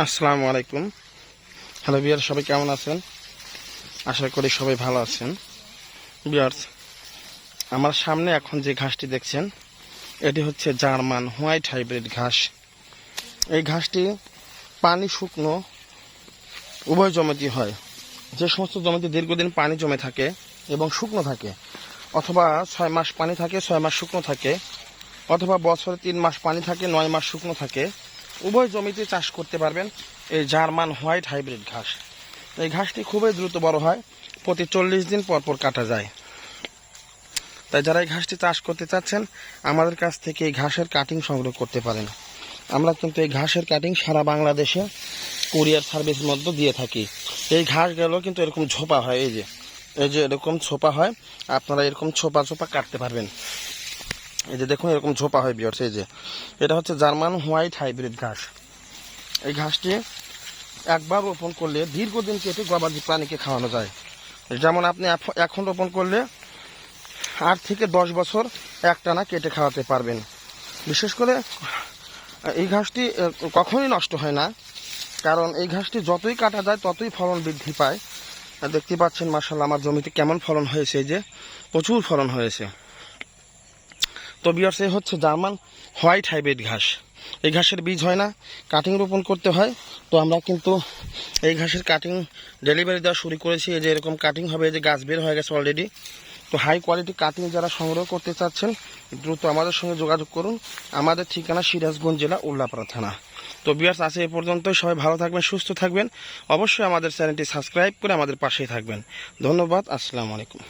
আসসালামু আলাইকুম। হ্যালো বিয়ার, সবাই কেমন আছেন? আশা করি সবাই ভালো আছেন। বিয়ার্স, আমার সামনে এখন যে ঘাসটি দেখছেন, এটি হচ্ছে জার্মান হোয়াইট হাইব্রিড ঘাস। এই ঘাসটি পানি শুকনো, উভয় জমিতে হয়। যে সমস্ত জমিতে দীর্ঘদিন পানি জমে থাকে এবং শুকনো থাকে, অথবা ছয় মাস পানি থাকে, ছয় মাস শুকনো থাকে, অথবা বছরে তিন মাস পানি থাকে, নয় মাস শুকনো থাকে উভয় জমিতে চাষ করতে পারবেন এই জার্মান হোয়াইট হাইব্রিড ঘাস। এই ঘাসটি খুবই দ্রুত বড় হয়, প্রতি চল্লিশ দিন পর পর কাটা যায়। তাই যারা এই ঘাসটি চাষ করতে চাচ্ছেন, আমাদের কাছ থেকে এই ঘাসের কাটিং সংগ্রহ করতে পারেন। আমরা কিন্তু এই ঘাসের কাটিং সারা বাংলাদেশে কুরিয়ার সার্ভিস মধ্যে দিয়ে থাকি। এই ঘাসগুলো কিন্তু এরকম ঝোপা হয়, এই যে এই যে এরকম ছোপা হয়, আপনারা এরকম ছোপা ছোপা কাটতে পারবেন। এই যে দেখুন, এরকম ঝোপা হয় বিয়ার্স এই যে। এটা হচ্ছে জার্মান হোয়াইট হাইব্রিড ঘাস। এই ঘাসটি একবার রোপণ করলে দীর্ঘদিন কেটে গবাদি প্রাণীকে খাওয়ানো যায়। যেমন আপনি এখন রোপণ করলে আট থেকে দশ বছর একটানা কেটে খাওয়াতে পারবেন। বিশেষ করে, এই ঘাসটি কখনোই নষ্ট হয় না। কারণ এই ঘাসটি যতই কাটা যায়, ততই ফলন বৃদ্ধি পায়। দেখতে পাচ্ছেন মার্শাল্লাহ আমার জমিতে কেমন ফলন হয়েছে যে প্রচুর ফলন হয়েছে। তো বিয়ার্স এই হচ্ছে জার্মান হোয়াইট হাইব্রিড ঘাস। এই ঘাসের বীজ হয় না কাটিং রোপণ করতে হয়। তো আমরা কিন্তু এই ঘাসের কাটিং ডেলিভারি দেওয়া শুরু করেছি। এই যে এরকম কাটিং হবে যে গাছ বের হয়ে গেছে অলরেডি তো হাই কোয়ালিটি কাটিং যারা সংগ্রহ করতে চাচ্ছেন, দ্রুত আমাদের সঙ্গে যোগাযোগ করুন। আমাদের ঠিকানা সিরাজগঞ্জ জেলা, উল্লাপাড়া থানা। তো বিয়ার্স আছে এ পর্যন্ত সবাই ভালো থাকবেন, সুস্থ থাকবেন। অবশ্যই আমাদের চ্যানেলটি সাবস্ক্রাইব করে আমাদের পাশেই থাকবেন। ধন্যবাদ, আসসালামু আলাইকুম।